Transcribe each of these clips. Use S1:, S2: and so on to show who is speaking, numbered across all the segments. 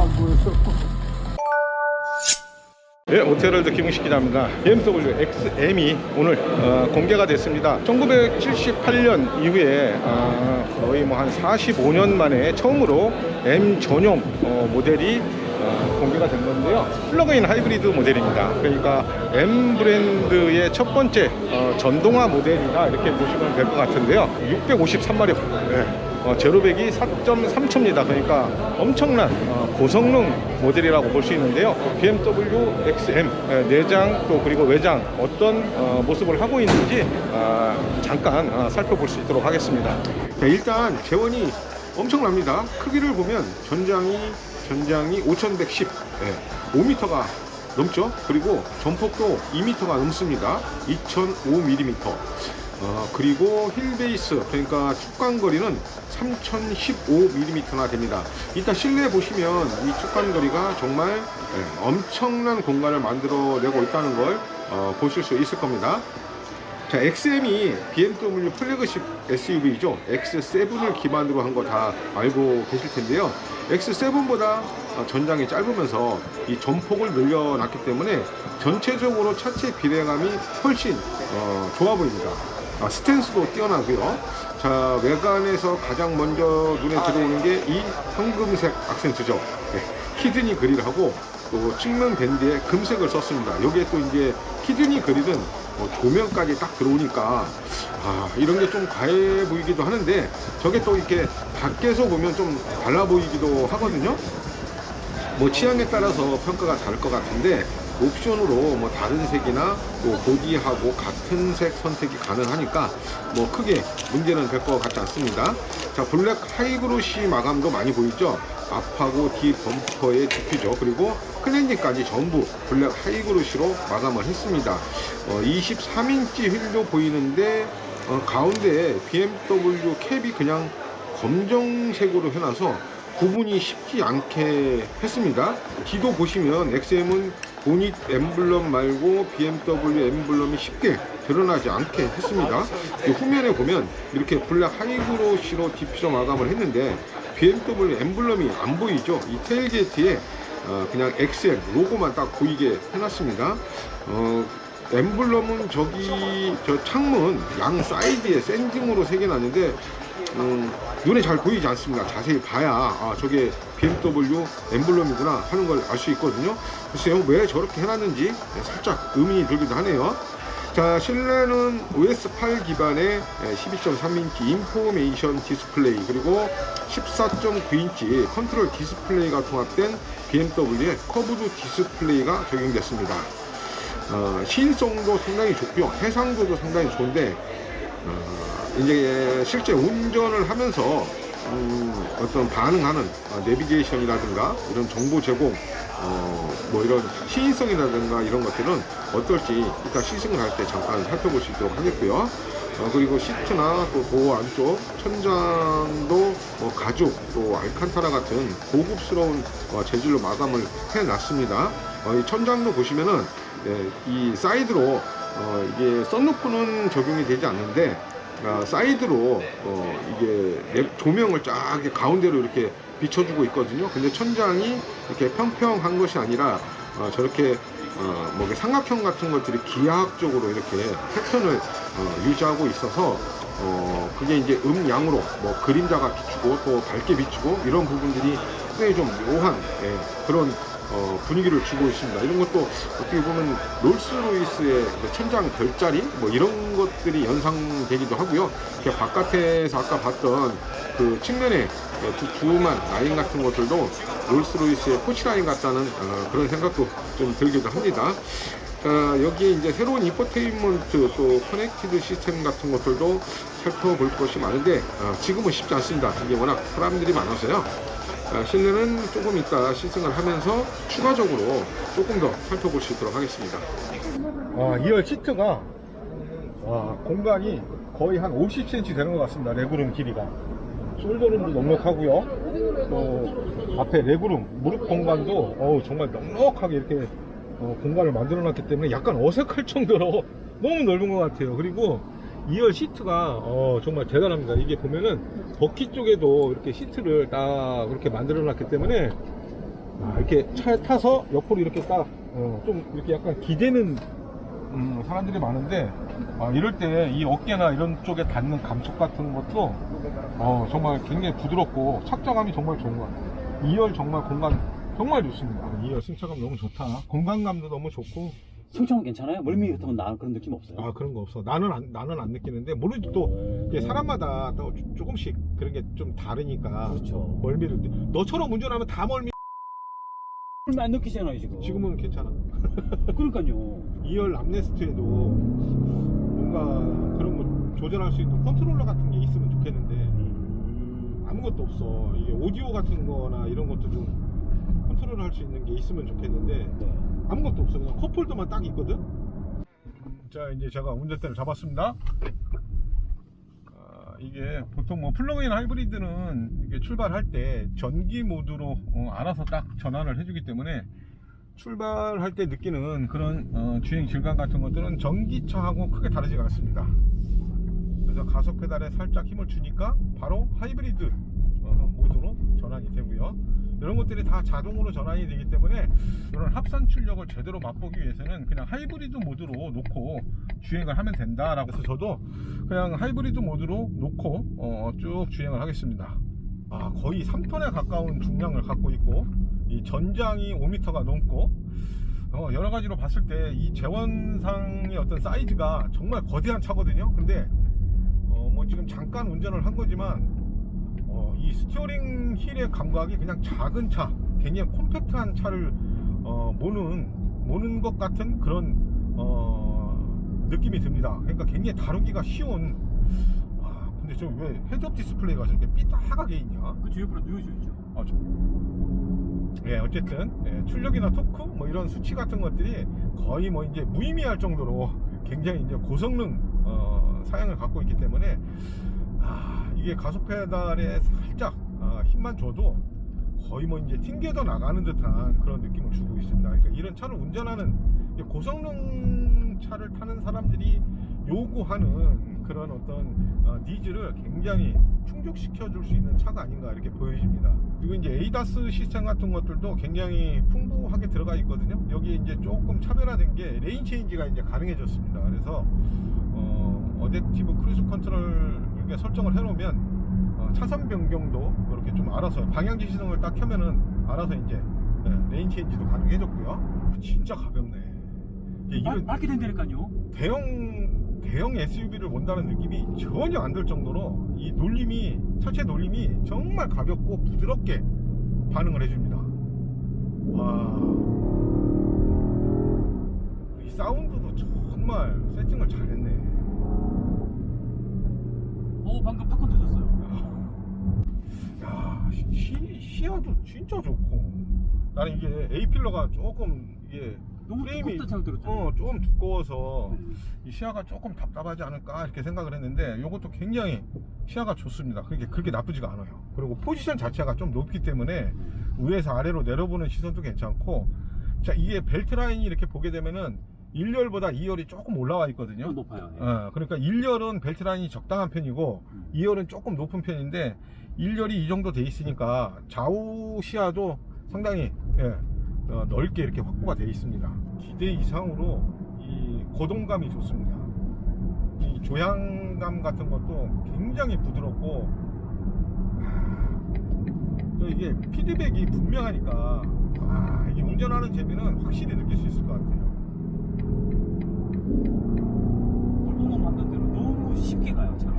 S1: 안 보여서.
S2: 네, 오테럴드 김웅식 기자입니다. BMW XM이 오늘 어, 공개가 됐습니다. 1978년 이후에 어, 거의 뭐 한 45년 만에 처음으로 M 전용 어, 모델이 어, 공개가 된 건데요. 플러그인 하이브리드 모델입니다. 그러니까 M 브랜드의 첫 번째 어, 전동화 모델이다 이렇게 보시면 될 것 같은데요. 653마력. 어, 제로백이 4.3초입니다. 그러니까 엄청난 어, 고성능 모델이라고 볼 수 있는데요. BMW XM 에, 내장 또 그리고 외장 어떤 어, 모습을 하고 있는지 아, 잠깐 아, 살펴볼 수 있도록 하겠습니다. 자, 일단 재원이 엄청납니다. 크기를 보면 전장이 전장이 5110, 예, 5m가 넘죠. 그리고 전폭도 2m가 넘습니다. 2005mm. 어, 그리고 힐 베이스 그러니까 축간거리는 3015mm나 됩니다. 이따 실내 보시면 이 축간거리가 정말 예, 엄청난 공간을 만들어내고 있다는 걸 어, 보실 수 있을 겁니다. 자, XM이 BMW 플래그십 SUV죠. X7을 기반으로 한 거 다 알고 계실 텐데요. X7보다 전장이 짧으면서 이 전폭을 늘려놨기 때문에 전체적으로 차체 비례감이 훨씬 어, 좋아 보입니다. 아, 스탠스도 뛰어나고요. 자, 외관에서 가장 먼저 눈에 들어오는 게 이 황금색 악센트죠. 네, 키드니 그릴하고 또 측면 밴드에 금색을 썼습니다. 여기에 또 이제 키드니 그릴은 어, 조명까지 딱 들어오니까 아, 이런 게 좀 과해 보이기도 하는데 저게 또 이렇게 밖에서 보면 좀 달라 보이기도 하거든요. 뭐 취향에 따라서 평가가 다를 것 같은데 옵션으로 뭐 다른 색이나 또 보디하고 같은 색 선택이 가능하니까 뭐 크게 문제는 될 것 같지 않습니다. 자 블랙 하이그로시 마감도 많이 보이죠? 앞하고 뒤 범퍼의 디퓨저 그리고 클렌징까지 전부 블랙 하이그로시로 마감을 했습니다. 어, 23인치 휠도 보이는데 어, 가운데 BMW 캡이 그냥 검정색으로 해놔서 구분이 쉽지 않게 했습니다. 뒤도 보시면 XM은 보닛 엠블럼 말고 BMW 엠블럼이 쉽게 드러나지 않게 했습니다. 이 후면에 보면 이렇게 블랙 하이그로시로 디퓨저 마감을 했는데 BMW 엠블럼이 안 보이죠? 이 테일게이트에 어, 그냥 XM 로고만 딱 보이게 해놨습니다. 어, 엠블럼은 저기 저 창문 양 사이드에 샌딩으로 새겨놨는데 음, 눈에 잘 보이지 않습니다. 자세히 봐야 아 저게 BMW 엠블럼이구나 하는 걸 알 수 있거든요. 글쎄요 왜 저렇게 해놨는지 네, 살짝 의문이 들기도 하네요. 자 실내는 OS8 기반의 12.3인치 인포메이션 디스플레이 그리고 14.9인치 컨트롤 디스플레이가 통합된 BMW의 커브드 디스플레이가 적용됐습니다. 어, 시인성도 상당히 좋고요. 해상도도 상당히 좋은데 어, 이제 실제 운전을 하면서 음, 어떤 반응하는 어, 내비게이션이라든가 이런 정보 제공 어, 뭐 이런 시인성이라든가 이런 것들은 어떨지 이따 시승을 할 때 잠깐 살펴볼 수 있도록 하겠고요. 어, 그리고 시트나 또 도어 안쪽 천장도 뭐 가죽 또 알칸타라 같은 고급스러운 어, 재질로 마감을 해놨습니다. 어, 이 천장도 보시면은 네, 이 사이드로 어, 이게 썬루프는 적용이 되지 않는데 아, 사이드로 어, 이게 내- 조명을 쫙 가운데로 이렇게 비춰주고 있거든요. 근데 천장이 이렇게 평평한 것이 아니라 어, 저렇게 어, 뭐 삼각형 같은 것들이 기하학적으로 이렇게 패턴을 어, 유지하고 있어서 어, 그게 이제 음양으로 뭐 그림자가 비추고 또 밝게 비추고 이런 부분들이 굉장히 좀 묘한 예, 그런 어, 분위기를 주고 있습니다. 이런 것도 어떻게 보면 롤스로이스의 그 천장 별자리 뭐 이런 것들이 연상되기도 하고요. 바깥에서 아까 봤던 그 측면에 두 주만 라인 같은 것들도 롤스로이스의 포치 라인 같다는 어, 그런 생각도 좀 들기도 합니다. 어, 여기에 이제 새로운 인포테인먼트 또 커넥티드 시스템 같은 것들도 살펴볼 것이 많은데 어, 지금은 쉽지 않습니다. 이게 워낙 사람들이 많아서요. 아, 실내는 조금 이따 시승을 하면서 추가적으로 조금 더 살펴볼 수 있도록 하겠습니다. 아, 2열 시트가 와, 공간이 거의 한 50cm 되는 것 같습니다. 레그룸 길이가. 숄더룸도 넉넉하고요. 또 앞에 레그룸 무릎 공간도 어우, 정말 넉넉하게 이렇게 어, 공간을 만들어 놨기 때문에 약간 어색할 정도로 너무 넓은 것 같아요. 그리고 2열 시트가 어, 정말 대단합니다. 이게 보면은 버키 쪽에도 이렇게 시트를 딱 이렇게 만들어 놨기 때문에 아, 이렇게 차에 타서 옆으로 이렇게 딱, 어, 좀 이렇게 약간 기대는 음, 사람들이 많은데, 아, 이럴 때 이 어깨나 이런 쪽에 닿는 감촉 같은 것도, 어, 정말 굉장히 부드럽고 착장감이 정말 좋은 것 같아요. 2열 정말 공간 정말 좋습니다. 2열 승차감 너무 좋다. 공간감도 너무 좋고,
S1: 승차감 괜찮아요? 멀미 같은 건나 그런 느낌 없어요?
S2: 아, 그런 거 없어. 나는 안, 나는 안 느끼는데, 모르지 또, 이게 사람마다 또 조금씩 그런 게 좀 다르니까.
S1: 그렇죠.
S2: 멀미를, 너처럼 운전하면 다 멀미.
S1: 멀미 안 느끼잖아요 지금.
S2: 지금은 괜찮아.
S1: 그러니까요.
S2: 2열 암레스트에도 뭔가 그런 거 조절할 수 있는 컨트롤러 같은 게 있으면 좋겠는데
S1: 음.
S2: 아무것도 없어. 이게 오디오 같은 거나 이런 것도 좀 컨트롤 할 수 있는 게 있으면 좋겠는데
S1: 네.
S2: 아무것도 없어. 그냥 컵홀더만 딱 있거든. 자, 이제 제가 운전대를 잡았습니다. 아, 이게 보통 뭐 플러그인 하이브리드는 이게 출발할 때 전기 모드로 어, 알아서 딱 전환을 해주기 때문에 출발할 때 느끼는 그런 어, 주행 질감 같은 것들은 전기차하고 크게 다르지가 않습니다. 그래서 가속 페달에 살짝 힘을 주니까 바로 하이브리드 어, 모드로 전환이 되고요. 이런 것들이 다 자동으로 전환이 되기 때문에 이런 합산 출력을 제대로 맛보기 위해서는 그냥 하이브리드 모드로 놓고 주행을 하면 된다라고 해서 저도 그냥 하이브리드 모드로 놓고 어, 쭉 주행을 하겠습니다. 아, 거의 3톤에 가까운 중량을 갖고 있고 이 전장이 5m가 넘고 어, 여러 가지로 봤을 때 이 재원상의 어떤 사이즈가 정말 거대한 차거든요. 근데 어, 뭐 지금 잠깐 운전을 한 거지만 어, 이 스티어링 힐의 감각이 그냥 작은 차, 굉장히 콤팩트한 차를 어, 모는 모는 것 같은 그런 어, 느낌이 듭니다. 그러니까 굉장히 다루기가 쉬운. 와, 근데 저 왜 헤드업 디스플레이가 저렇게 삐딱하게 있냐?
S1: 그 뒤에 옆으로 누워줘야죠.
S2: 아, 저... 예, 어쨌든 예, 출력이나 토크 뭐 이런 수치 같은 것들이 거의 뭐 이제 무의미할 정도로 굉장히 이제 고성능 어, 사양을 갖고 있기 때문에 아, 이게 가속 페달에 살짝 아, 힘만 줘도 거의 뭐 이제 튕겨져 나가는 듯한 그런 느낌을 주고 있습니다. 그러니까 이런 차를 운전하는 고성능 차를 타는 사람들이 요구하는 그런 어떤 어, 니즈를 굉장히 충족시켜 줄 수 있는 차가 아닌가 이렇게 보여집니다. 그리고 이제 에이다스 시스템 같은 것들도 굉장히 풍부하게 들어가 있거든요. 여기 이제 조금 차별화된 게 레인 체인지가 이제 가능해졌습니다. 그래서 어, 어댑티브 크루즈 컨트롤 이렇게 설정을 해놓으면 어, 차선 변경도 이렇게 좀 알아서 방향 지시등을 딱 켜면은 알아서 이제 네, 레인 체인지도 가능해졌고요. 진짜 가볍네. 이게
S1: 맑게 된다니까요.
S2: 대형 대형 SUV를 본다는 느낌이 전혀 안 들 정도로 이 놀림이 차체 놀림이 정말 가볍고 부드럽게 반응을 해줍니다. 와, 이 사운드도 정말 세팅을 잘했네.
S1: 오 방금 팝콘 터졌어요.
S2: 야, 시, 시야도 진짜 좋고. 나는 이게 A 필러가 조금 이게
S1: 너무
S2: 프레임이
S1: 두껍다 생각 들었죠.
S2: 어, 좀 두꺼워서
S1: 네.
S2: 이 시야가 조금 답답하지 않을까 이렇게 생각을 했는데 이것도 굉장히 시야가 좋습니다. 그게 그렇게 나쁘지가 않아요. 그리고 포지션 자체가 좀 높기 때문에 위에서 아래로 내려보는 시선도 괜찮고 자 이게 벨트 라인이 이렇게 보게 되면은 1열보다 2열이 조금 올라와
S1: 좀
S2: 있거든요.
S1: 높아요. 예.
S2: 어, 그러니까 1열은 벨트 라인이 적당한 편이고
S1: 음.
S2: 2열은 조금 높은 편인데 1열이 이 정도 돼 있으니까 좌우 시야도 상당히 예, 어, 넓게 이렇게 확보가 돼 있습니다. 기대 이상으로 이 고동감이 좋습니다. 이 조향감 같은 것도 굉장히 부드럽고 아, 또 이게 피드백이 분명하니까 아, 이 운전하는 재미는 확실히 느낄 수 있을 것 같아요.
S1: 볼보만 만든 대로 너무 쉽게 가요 차가.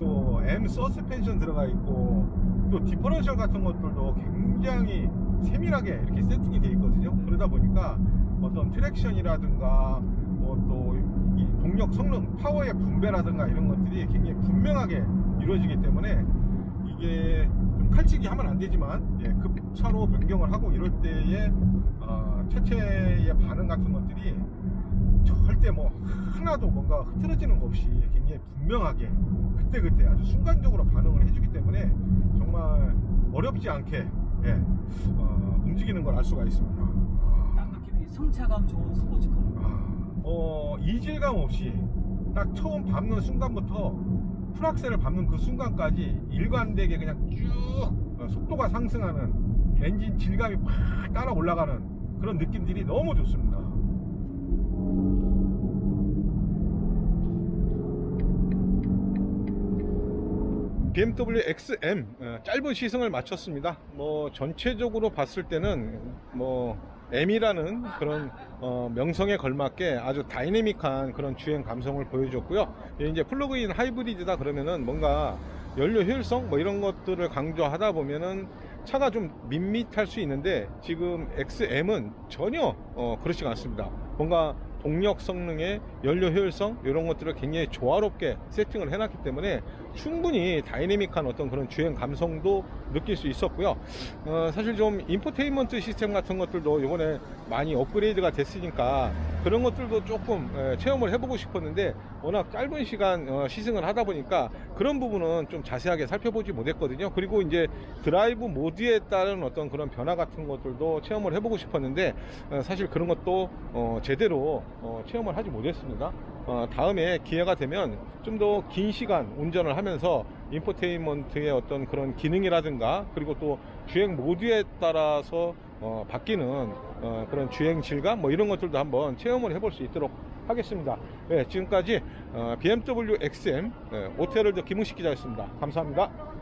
S2: 또 M 서스펜션 들어가 있고 또 디퍼런셜 같은 것들도 굉장히 세밀하게 이렇게 세팅이 돼 있거든요. 그러다 보니까 어떤 트랙션이라든가 뭐또이 동력 성능, 파워의 분배라든가 이런 것들이 굉장히 분명하게 이루어지기 때문에 이게 좀 칼치기 하면 안 되지만 예, 급차로 변경을 하고 이럴 때의 어, 체체의 반응 같은 것들이 절대 뭐 하나도 뭔가 흐트러지는 거 없이 굉장히 분명하게 그때그때 아주 순간적으로 반응을 해주기 때문에 정말 어렵지 않게 예, 어, 움직이는 걸 알 수가 있습니다. 아,
S1: 딱 느낌이 성차감 좋은 스포츠카.
S2: 아, 어, 이질감 없이 딱 처음 밟는 순간부터 풀악셀을 밟는 그 순간까지 일관되게 그냥 쭉 어, 속도가 상승하는 엔진 질감이 팍 따라 올라가는 그런 느낌들이 너무 좋습니다. BMW XM 어, 짧은 시승을 마쳤습니다. 뭐 전체적으로 봤을 때는 뭐 M이라는 그런 어, 명성에 걸맞게 아주 다이내믹한 그런 주행 감성을 보여줬고요. 이제 플러그인 하이브리드다 그러면은 뭔가 연료 효율성 뭐 이런 것들을 강조하다 보면은 차가 좀 밋밋할 수 있는데 지금 XM은 전혀 어, 그렇지가 않습니다. 뭔가 동력 성능의 연료 효율성 이런 것들을 굉장히 조화롭게 세팅을 해놨기 때문에 충분히 다이내믹한 어떤 그런 주행 감성도 느낄 수 있었고요. 어, 사실 좀 인포테인먼트 시스템 같은 것들도 이번에 많이 업그레이드가 됐으니까 그런 것들도 조금 에, 체험을 해보고 싶었는데 워낙 짧은 시간 어, 시승을 하다 보니까 그런 부분은 좀 자세하게 살펴보지 못했거든요. 그리고 이제 드라이브 모드에 따른 어떤 그런 변화 같은 것들도 체험을 해보고 싶었는데 어, 사실 그런 것도 어, 제대로 어, 체험을 하지 못했습니다. 어, 다음에 기회가 되면 좀 더 긴 시간 운전을 하면 서 인포테인먼트의 어떤 그런 기능이라든가 그리고 또 주행 모드에 따라서 어, 바뀌는 어, 그런 주행 질감 뭐 이런 것들도 한번 체험을 해볼 수 있도록 하겠습니다. 네, 지금까지 어, BMW XM 네, 오테르드 김웅식 기자였습니다. 감사합니다.